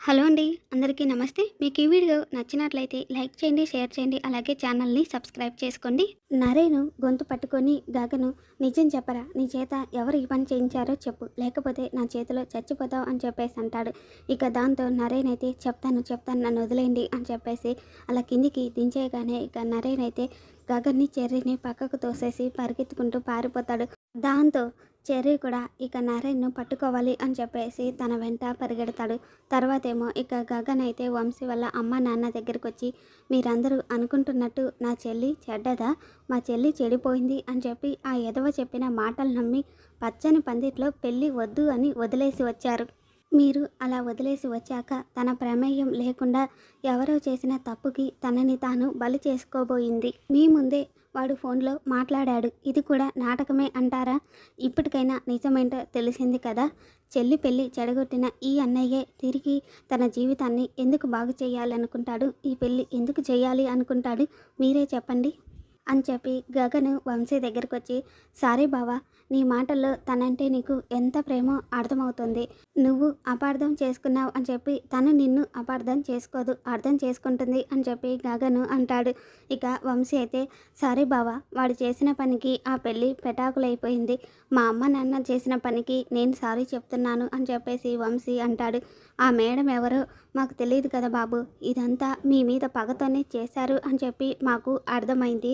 Hello అండి అందరికీ నమస్తే. మీకు ఈ వీడియో నచ్చినట్లయితే లైక్ చేయండి షేర్ చేయండి అలాగే ఛానల్ని సబ్స్క్రైబ్ చేసుకోండి. నరేను గొంతు పట్టుకొని గగను నిజం చెప్పరా? నీ చేత ఎవరు ఈ పని చేయించారో చెప్పు. లేకపోతే నా చేతిలో చచ్చిపోతావు అని చెప్పేసి అంటాడు. ఇక దాంతో నరేన్ అయితే చెప్తాను చెప్తాను నన్ను వదిలేయండి అని చెప్పేసి అలా కిందికి దించేయగానే ఇక నరేన్ అయితే గగన్ని చెర్రిని పక్కకు తోసేసి పరిగెత్తుకుంటూ పారిపోతాడు. దాంతో చెర్రీ కూడా ఇక నరేన్ను పట్టుకోవాలి అని చెప్పేసి తన వెంట పరిగెడతాడు. తర్వాత ఏమో ఇక గగన్ అయితే వంశీ వల్ల అమ్మ నాన్న దగ్గరికి వచ్చి మీరందరూ అనుకుంటున్నట్టు నా చెల్లి చెడ్డదా? మా చెల్లి చెడిపోయింది అని చెప్పి ఆ ఎదవ చెప్పిన మాటలు నమ్మి పచ్చని పందిట్లో పెళ్ళి వద్దు అని వదిలేసి వచ్చారు. మీరు అలా వదిలేసి వచ్చాక తన ప్రమేయం లేకుండా ఎవరో చేసిన తప్పుకి తనని తాను బలి చేసుకోబోయింది. మీ ముందే వాడు ఫోన్లో మాట్లాడాడు. ఇది కూడా నాటకమే అంటారా? ఇప్పటికైనా నిజమేంటో తెలిసింది కదా? చెల్లి పెళ్ళి చెడగొట్టిన ఈ అన్నయ్యే తిరిగి తన జీవితాన్ని ఎందుకు బాగు చేయాలనుకుంటాడు? ఈ పెళ్ళి ఎందుకు చేయాలి అనుకుంటాడు? మీరే చెప్పండి. అని చెప్పి గగను వంశీ దగ్గరకు వచ్చి సారీ బావా నీ మాటల్లో తనంటే నీకు ఎంత ప్రేమో అర్థమవుతుంది. నువ్వు అపార్థం చేసుకున్నావు అని చెప్పి తను నిన్ను అపార్థం చేసుకోదు అర్థం చేసుకుంటుంది అని చెప్పి గగను అంటాడు. ఇక వంశీ అయితే సారీ బావా వాడు చేసిన పనికి ఆ పెళ్ళి పెటాకులైపోయింది. మా అమ్మ నాన్న చేసిన పనికి నేను సారీ చెప్తున్నాను అని చెప్పేసి వంశీ అంటాడు. ఆ మేడం ఎవరో మాకు తెలియదు కదా బాబు. ఇదంతా మీ మీద పగతోనే చేశారు అని చెప్పి మాకు అర్థమైంది.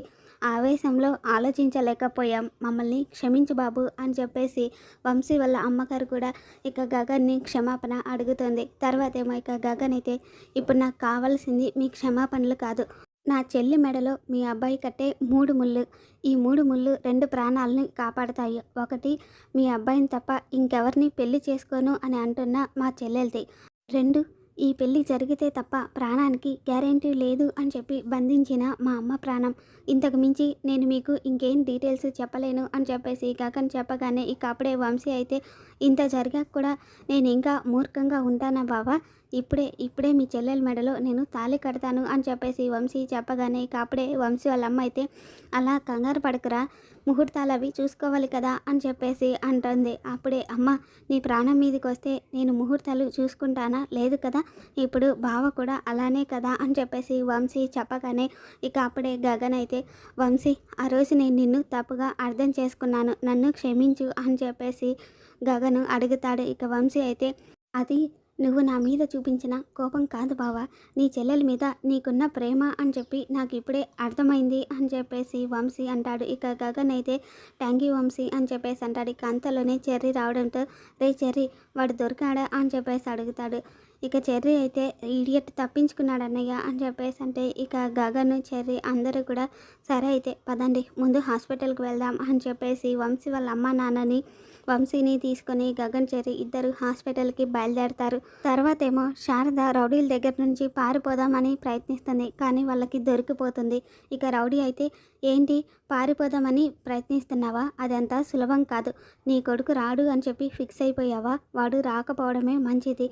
ఆవేశంలో ఆలోచించలేకపోయాం. మమ్మల్ని క్షమించు బాబు అని చెప్పేసి వంశీ వాళ్ళ అమ్మగారు కూడా ఇక గగన్ని క్షమాపణ అడుగుతుంది. తర్వాత ఏమో ఇక గగన్ అయితే ఇప్పుడు నాకు కావాల్సింది మీ క్షమాపణలు కాదు. నా చెల్లి మెడలో మీ అబ్బాయి కట్టే మూడు ముళ్ళు. ఈ మూడు ముళ్ళు రెండు ప్రాణాలని కాపాడతాయి. ఒకటి మీ అబ్బాయిని తప్ప ఇంకెవరిని పెళ్ళి చేసుకోను అని అంటున్న మా చెల్లెలది. రెండు ఈ పెళ్ళి జరిగితే తప్ప ప్రాణానికి గ్యారెంటీ లేదు అని చెప్పి బంధించిన మా అమ్మ ప్రాణం. ఇంతకు మించి నేను మీకు ఇంకేం డీటెయిల్స్ చెప్పలేను అని చెప్పేసి గగన్ చెప్పగానే ఇక అప్పుడే వంశీ అయితే ఇంత జరిగాక కూడా నేను ఇంకా మూర్ఖంగా ఉంటానా బావా? ఇప్పుడే ఇప్పుడే మీ చెల్లెల మెడలో నేను తాళి కడతాను అని చెప్పేసి వంశీ చెప్పగానే ఇక అప్పుడే వంశీ వాళ్ళ అమ్మ అయితే అలా కంగారు పడకురా ముహూర్తాలు అవి చూసుకోవాలి కదా అని చెప్పేసి అంటుంది. అప్పుడే అమ్మ నీ ప్రాణం మీదకి వస్తే నేను ముహూర్తాలు చూసుకుంటానా? లేదు కదా ఇప్పుడు బావ కూడా అలానే కదా అని చెప్పేసి వంశీ చెప్పగానే ఇక అప్పుడే గగన్ అయితే వంశీ ఆ రోజు నేను నిన్ను తప్పుగా అర్థం చేసుకున్నాను నన్ను క్షమించు అని చెప్పేసి గగను అడుగుతాడు. ఇక వంశీ అయితే అది నువ్వు నా మీద చూపించిన కోపం కాదు బావా. నీ చెల్లెల మీద నీకున్న ప్రేమ అని చెప్పి నాకు ఇప్పుడే అర్థమైంది అని చెప్పేసి వంశీ అంటాడు. ఇక గగన్ అయితే ట్యాంకీ వంశీ అని చెప్పేసి అంటాడు. ఇక అంతలోనే చెర్రీ రావడంతో రే చెర్రీ వాడు దొరికాడా? అని చెప్పేసి అడుగుతాడు. ఇక చెర్రీ అయితే ఇడియట్ తప్పించుకున్నాడు అన్నయ్య అని చెప్పేసి అంటే ఇక గగన్ చెర్రీ అందరూ కూడా సరే అయితే పదండి ముందు హాస్పిటల్కి వెళ్దాం అని చెప్పేసి వంశీ వాళ్ళ అమ్మ నాన్నని వంశీని తీసుకొని గగన్ చేరి ఇద్దరు హాస్పిటల్కి బయలుదేరతారు. తర్వాత ఏమో శారద రౌడీల దగ్గర నుంచి పారిపోదామని ప్రయత్నిస్తుంది కానీ వాళ్ళకి దొరికిపోతుంది. ఇక రౌడీ అయితే ఏంటి పారిపోదామని ప్రయత్నిస్తున్నావా? అదంతా సులభం కాదు. నీ కొడుకు రాడు అని చెప్పి ఫిక్స్ అయిపోయావా? వాడు రాకపోవడమే మంచిది.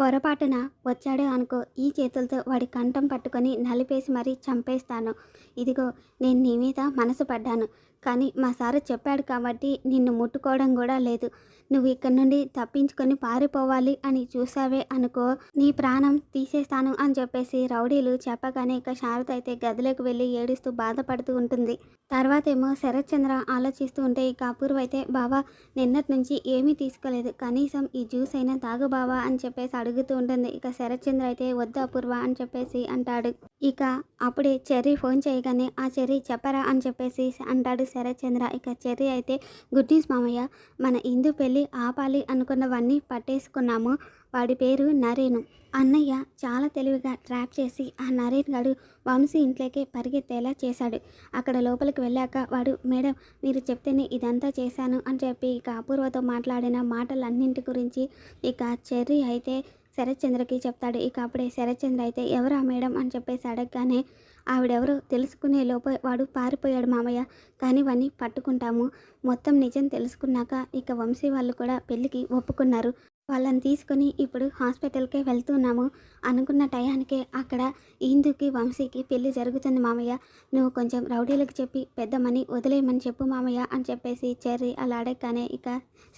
పొరపాటున వచ్చాడు అనుకో. ఈ చేతులతో వాడి కంఠం పట్టుకొని నలిపేసి మరీ చంపేస్తాను. ఇదిగో నేను నీ మీద మనసు పడ్డాను. కానీ మా సారు చెప్పాడు కాబట్టి నిన్ను ముట్టుకోవడం కూడా లేదు. నువ్వు ఇక్కడ నుండి తప్పించుకొని పారిపోవాలి అని చూసావే అనుకో. నీ ప్రాణం తీసేస్తాను అని చెప్పేసి రౌడీలు చెప్పగానే ఇక శారద అయితే గదిలోకి వెళ్ళి ఏడుస్తూ బాధపడుతూ ఉంటుంది. తర్వాత ఏమో శరత్చంద్ర ఆలోచిస్తూ ఉంటే ఇక అపూర్వ అయితే బావా నిన్నటి నుంచి ఏమీ తీసుకోలేదు. కనీసం ఈ జ్యూస్ అయినా తాగు బావా అని చెప్పేసి అడుగుతూ ఉంటుంది. ఇక శరత్చంద్ర అయితే వద్దు అపూర్వ అని చెప్పేసి అంటాడు. ఇక అప్పుడే చెర్రీ ఫోన్ చేయగానే ఆ చెర్రీ చెప్పరా అని చెప్పేసి అంటాడు శరత్చంద్ర. ఇక చెర్రీ అయితే గుడ్ న్యూస్ మామయ్య మన ఇందు పెళ్ళి ఆపాలి అనుకున్నవన్నీ పట్టేసుకున్నాము. వాడి పేరు నరేను. అన్నయ్య చాలా తెలివిగా ట్రాప్ చేసి ఆ నరేన్ గడు వంశీ ఇంట్లోకే పరిగెత్తేలా చేశాడు. అక్కడ లోపలికి వెళ్ళాక వాడు మేడం మీరు చెప్తేనే ఇదంతా చేశాను అని చెప్పి ఇక అపూర్వతో మాట్లాడిన మాటలన్నింటి గురించి ఇక చెర్రీ అయితే శరత్చంద్రకి చెప్తాడు ఇక అప్పుడే శరత్చంద్ర అయితే ఎవరా మేడం? అని చెప్పేసి అడగగానే ఆవిడెవరో తెలుసుకునే లోప వాడు పారిపోయాడు మామయ్య. కానీ వాడిని పట్టుకుంటాము. మొత్తం నిజం తెలుసుకున్నాక ఇక వంశీ వాళ్ళు కూడా పెళ్ళికి ఒప్పుకున్నారు. వాళ్ళని తీసుకొని ఇప్పుడు హాస్పిటల్కే వెళ్తున్నాము. అనుకున్న టయానికే అక్కడ ఇందుకి వంశీకి పెళ్ళి జరుగుతుంది మామయ్య. నువ్వు కొంచెం రౌడీలకు చెప్పి పెద్దమని వదిలేయమని చెప్పు మామయ్య అని చెప్పేసి చెర్రీ అలా అడగగానే ఇక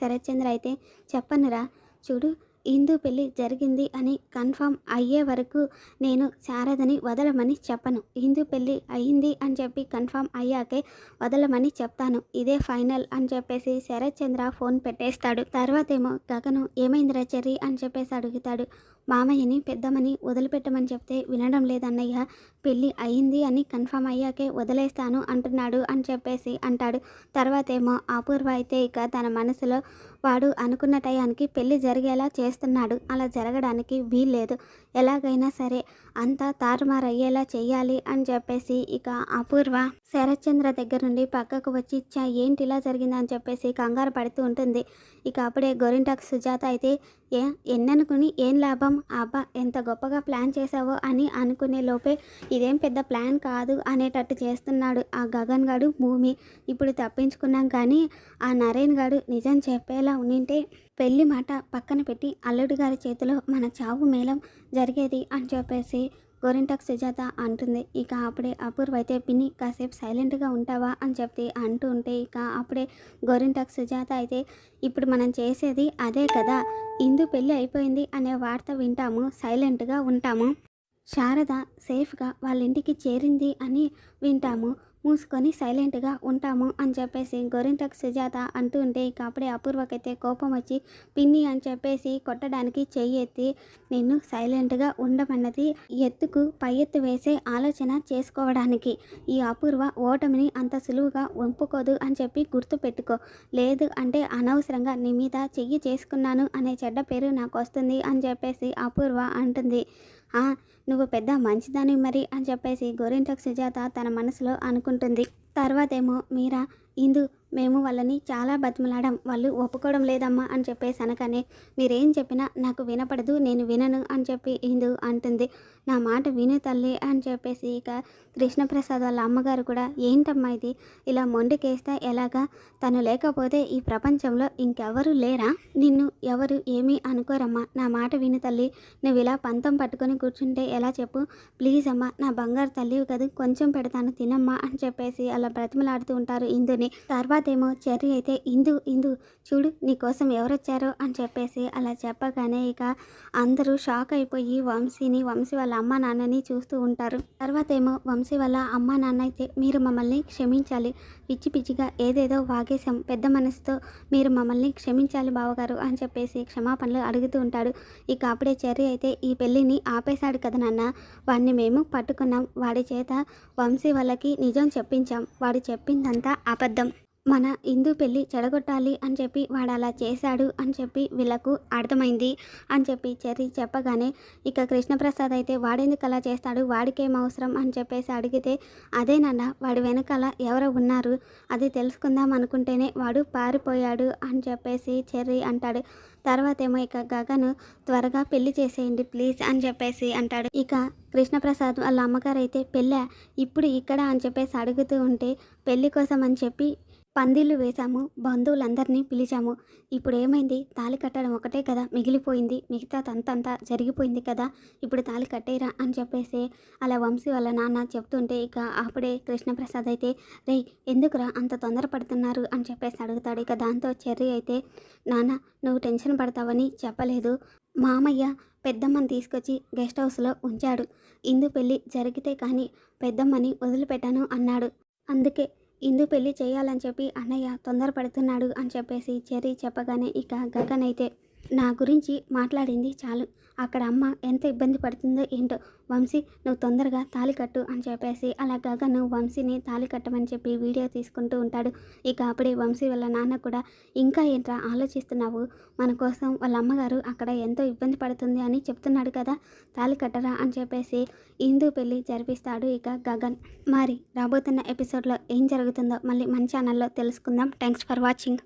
శరత్చంద్ర అయితే చెప్పనురా. చూడు హిందూ పెళ్ళి జరిగింది అని కన్ఫర్మ్ అయ్యే వరకు నేను శారదని వదలమని చెప్పను. హిందూ పెళ్ళి అయింది అని చెప్పి కన్ఫర్మ్ అయ్యాకే వదలమని చెప్తాను. ఇదే ఫైనల్ అని చెప్పేసి శరత్ చంద్ర ఫోన్ పెట్టేస్తాడు. తర్వాత ఏమో గగను ఏమైందిరా చెర్రీ? అని చెప్పేసి అడుగుతాడు. మామయ్యని పెద్దమ్మని వదిలిపెట్టమని చెప్తే వినడం లేదన్నయ్య. పెళ్ళి అయింది అని కన్ఫర్మ్ అయ్యాకే వదిలేస్తాను అంటున్నాడు అని చెప్పేసి అంటాడు. తర్వాత ఏమో అపూర్వ అయితే ఇక తన మనసులో వాడు అనుకున్న టయానికి పెళ్ళి జరిగేలా చేస్తున్నాడు. అలా జరగడానికి వీల్లేదు. ఎలాగైనా సరే అంతా తారుమారు అయ్యేలా చేయాలి అని చెప్పేసి ఇక అపూర్వ శరత్చంద్ర దగ్గర నుండి పక్కకు వచ్చి ఇచ్చా ఏంటి ఇలా జరిగిందని చెప్పేసి కంగారు పడుతూ ఉంటుంది. ఇక అప్పుడే గోరింటాకు సుజాత అయితే ఏ ఎన్ననుకుని ఏం లాభం? అబ్బా ఎంత గొప్పగా ప్లాన్ చేసావో అని అనుకునే లోపే ఇదేం పెద్ద ప్లాన్ కాదు అనేటట్టు చేస్తున్నాడు ఆ గగన్ గాడు భూమి. ఇప్పుడు తప్పించుకున్నాం కానీ ఆ నరేన్ గాడు నిజం చెప్పేలా ఉండింటే పెళ్ళి మాట పక్కన పెట్టి అల్లుడి గారి చేతిలో మన చావు మేళం జరిగేది అని చెప్పేసి గోరింటాకు సుజాత అంటుంది. ఇక అప్పుడే అపూర్వ అయితే పిన్ని కాసేపు సైలెంట్గా ఉంటావా? అని చెప్పి అంటూ ఉంటే ఇక అప్పుడే గోరింటాకు సుజాత అయితే ఇప్పుడు మనం చేసేది అదే కదా ఇందు పెళ్ళి అయిపోయింది అనే వార్త వింటాము సైలెంట్గా ఉంటాము. శారద సేఫ్గా వాళ్ళ ఇంటికి చేరింది అని వింటాము. మూసుకొని సైలెంట్గా ఉంటాము అని చెప్పేసి గోరింటకు సుజాత అంటూ ఉంటే ఇక అప్పుడే అపూర్వకైతే కోపం వచ్చి పిన్ని అని చెప్పేసి కొట్టడానికి చెయ్యి ఎత్తి నిన్ను సైలెంట్గా ఉండమన్నది ఎత్తుకు పై ఎత్తు వేసే ఆలోచన చేసుకోవడానికి. ఈ అపూర్వ ఓటమిని అంత సులువుగా ఒంపుకోదు అని చెప్పి గుర్తుపెట్టుకో లేదు అంటే అనవసరంగా నీ మీద చెయ్యి చేసుకున్నాను అనే చెడ్డ పేరు నాకు వస్తుంది అని చెప్పేసి అపూర్వ అంటుంది. నువ్వు పెద్ద మంచిదాని మరి అని చెప్పేసి గోరింటకు సుజాత తన మనసులో అనుకుంటుంది. తర్వాతేమో మీరా ఇందు మేము వాళ్ళని చాలా బతిమలాడాం. వాళ్ళు ఒప్పుకోవడం లేదమ్మా అని చెప్పేసి అనగానే మీరేం చెప్పినా నాకు వినపడదు నేను వినను అని చెప్పి ఇందు అంటుంది. నా మాట విను తల్లి అని చెప్పేసి ఇక కృష్ణప్రసాద్ వాళ్ళ అమ్మగారు కూడా ఏంటమ్మా ఇది? ఇలా మొండికేస్తే ఎలాగా? తను లేకపోతే ఈ ప్రపంచంలో ఇంకెవరు లేరా? నిన్ను ఎవరు ఏమీ అనుకోరమ్మా. నా మాట విను తల్లి. నువ్వు ఇలా పంతం పట్టుకొని కూర్చుంటే ఎలా చెప్పు? ప్లీజ్ అమ్మా నా బంగారు తల్లివి కదా కొంచెం పెడతాను తినమ్మా అని చెప్పేసి అలా బ్రతిమలాడుతూ ఉంటారు ఇందుని. తర్వాత ఏమో చెర్రీ అయితే ఇందు ఇందు చూడు నీకోసం ఎవరొచ్చారో అని చెప్పేసి అలా చెప్పగానే ఇక అందరూ షాక్ అయిపోయి వంశీని వంశీ వాళ్ళ అమ్మ నాన్నని చూస్తూ ఉంటారు. తర్వాత ఏమో వంశీ వాళ్ళ అమ్మ నాన్న అయితే మీరు మమ్మల్ని క్షమించాలి. పిచ్చి పిచ్చిగా ఏదేదో వాగేశాం. పెద్ద మనసుతో మీరు మమ్మల్ని క్షమించాలి బావగారు అని చెప్పేసి క్షమాపణలు అడుగుతూ ఉంటాడు. ఇక అప్పుడే చెర్రీ అయితే ఈ పెళ్ళిని ఆపేశాడు కదా నాన్న. వాడిని మేము పట్టుకున్నాం. వాడి చేత వంశీ వాళ్ళకి నిజం చెప్పించాం. వాడు చెప్పిందంతా అబద్ధం. మన హిందూ పెళ్ళి చెడగొట్టాలి అని చెప్పి వాడు అలా చేశాడు అని చెప్పి వీళ్ళకు అర్థమైంది అని చెప్పి చెర్రీ చెప్పగానే ఇక కృష్ణప్రసాద్ అయితే వాడెందుకు అలా చేస్తాడు? వాడికేం అవసరం? అని చెప్పేసి అడిగితే అదేనన్న వాడి వెనకాల ఎవరో ఉన్నారు. అది తెలుసుకుందాం అనుకుంటేనే వాడు పారిపోయాడు అని చెప్పేసి చెర్రీ అంటాడు. తర్వాత ఏమో ఇక గగను త్వరగా పెళ్ళి చేసేయండి ప్లీజ్ అని చెప్పేసి అంటాడు. ఇక కృష్ణప్రసాద్ వాళ్ళ అమ్మగారు అయితే పెళ్ళ? ఇప్పుడు ఇక్కడ? అని చెప్పేసి అడుగుతూ ఉంటే పెళ్ళి కోసం అని చెప్పి పందిళ్ళు వేశాము బంధువులందరినీ పిలిచాము. ఇప్పుడు ఏమైంది తాళి కట్టడం ఒకటే కదా మిగిలిపోయింది. మిగతా తంతంతా జరిగిపోయింది కదా ఇప్పుడు తాళి కట్టేరా అని చెప్పేసి అలా వంశీ వాళ్ళ నాన్న చెప్తుంటే ఇక అప్పుడే కృష్ణప్రసాద్ అయితే రే ఎందుకురా అంత తొందరపడుతున్నారు? అని చెప్పేసి అడుగుతాడు. ఇక దాంతో చెర్రీ అయితే నాన్న నువ్వు టెన్షన్ పడతావని చెప్పలేదు. మామయ్య పెద్దమ్మని తీసుకొచ్చి గెస్ట్ హౌస్లో ఉంచాడు. ఇందు పెళ్ళి జరిగితే కానీ పెద్దమ్మని వదిలిపెట్టాను అన్నాడు. అందుకే ఇందు పెళ్ళి చేయాలని చెప్పి అన్నయ్య తొందరపడుతున్నాడు అని చెప్పేసి చెర్రీ చెప్పగానే ఇక గగన్ అయితే నా గురించి మాట్లాడింది చాలు. అక్కడ అమ్మ ఎంత ఇబ్బంది పడుతుందో ఏంటో. వంశీ నువ్వు తొందరగా తాలి కట్టు అని చెప్పేసి అలా గగన్ వంశీని తాళి కట్టమని చెప్పి వీడియో తీసుకుంటూ ఉంటాడు. ఇక అప్పుడే వంశీ వాళ్ళ నాన్న కూడా ఇంకా ఏంట్రా ఆలోచిస్తున్నావు? మన కోసం వాళ్ళ అమ్మగారు అక్కడ ఎంతో ఇబ్బంది పడుతుంది అని చెప్తున్నాడు కదా. తాలి కట్టరా అని చెప్పేసి హిందూ పెళ్ళి జరిపిస్తాడు ఇక గగన్. మరి రాబోతున్న ఎపిసోడ్లో ఏం జరుగుతుందో మళ్ళీ మన ఛానల్లో తెలుసుకుందాం. Thanks for watching.